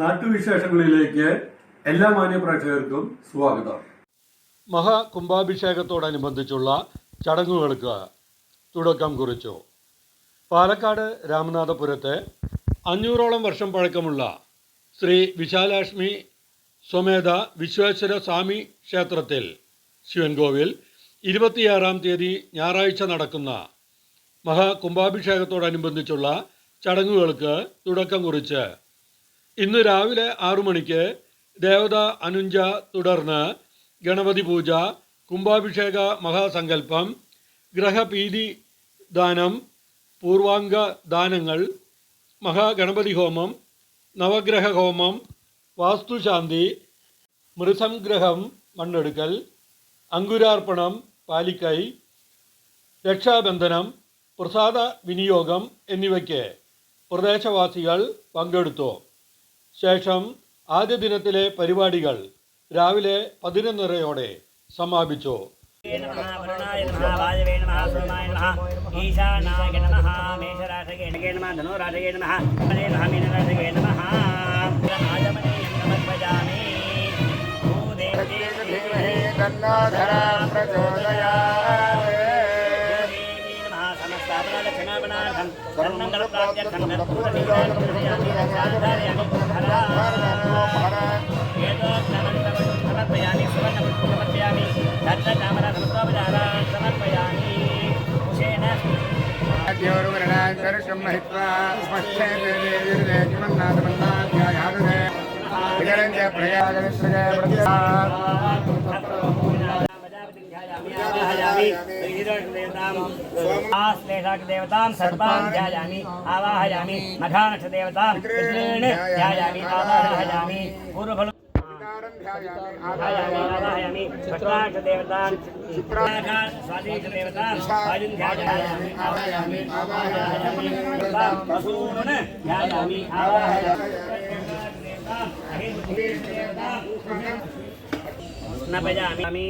നാട്ടുവിശേഷങ്ങളിലേക്ക് എല്ലാ മാന്യപ്രേക്ഷകർക്കും സ്വാഗതം. മഹാകുംഭാഭിഷേകത്തോടനുബന്ധിച്ചുള്ള ചടങ്ങുകൾക്ക് തുടക്കം കുറിച്ചു. പാലക്കാട് രാമനാഥപുരത്തെ അഞ്ഞൂറോളം വർഷം പഴക്കമുള്ള ശ്രീ വിശാലാക്ഷ്മി സ്വമേധ വിശ്വേശ്വര സ്വാമി ക്ഷേത്രത്തിൽ ശിവൻകോവിൽ ഇരുപത്തിയാറാം തീയതി ഞായറാഴ്ച നടക്കുന്ന മഹാകുംഭാഭിഷേകത്തോടനുബന്ധിച്ചുള്ള ചടങ്ങുകൾക്ക് തുടക്കം കുറിച്ച് ഇന്ന് രാവിലെ ആറു മണിക്ക് ദേവത അനുഞ്ച തുടർന്ന് ഗണപതി പൂജ കുംഭാഭിഷേക മഹാസങ്കല്പം ഗ്രഹപീതി ദാനം പൂർവാംഗ ദാനങ്ങൾ മഹാഗണപതി ഹോമം നവഗ്രഹ ഹോമം വാസ്തുശാന്തി മൃസംഗ്രഹം മണ്ണെടുക്കൽ അങ്കുരാർപ്പണം പാലിക്കൈ രക്ഷാബന്ധനം പ്രസാദ വിനിയോഗം എന്നിവയ്ക്ക് പ്രദേശവാസികൾ പങ്കെടുത്തു. ശേഷം ആദ്യ ദിനത്തിലെ പരിപാടികൾ രാവിലെ പതിനൊന്നരയോടെ സമാപിച്ചു नमः సమర్పయామి సమర్పయామి దత్తచామర సమర్పయామి సమర్పయామి కుశేన దేవరుణాకర్షం మహిత్వా ఉపస్థే దేవేర్దే జీవన్నాథమన్నాధ్యాయాదురే ప్రయాగ ప్రత్యా आश्लेषाक ध्यान सर्वां ध्यायामि आवाहयामि मघानक्ष देवतां कृष्णेन ध्यायामि आवाहयामि पूर्वफल आवाहयामि भक्ताक्ष देवतां स्वादिक्ष देवतां वायुं ध्यायामि आवाहयामि आवाहयामि वसून् ध्यायामि आवाहयामि। न भजामि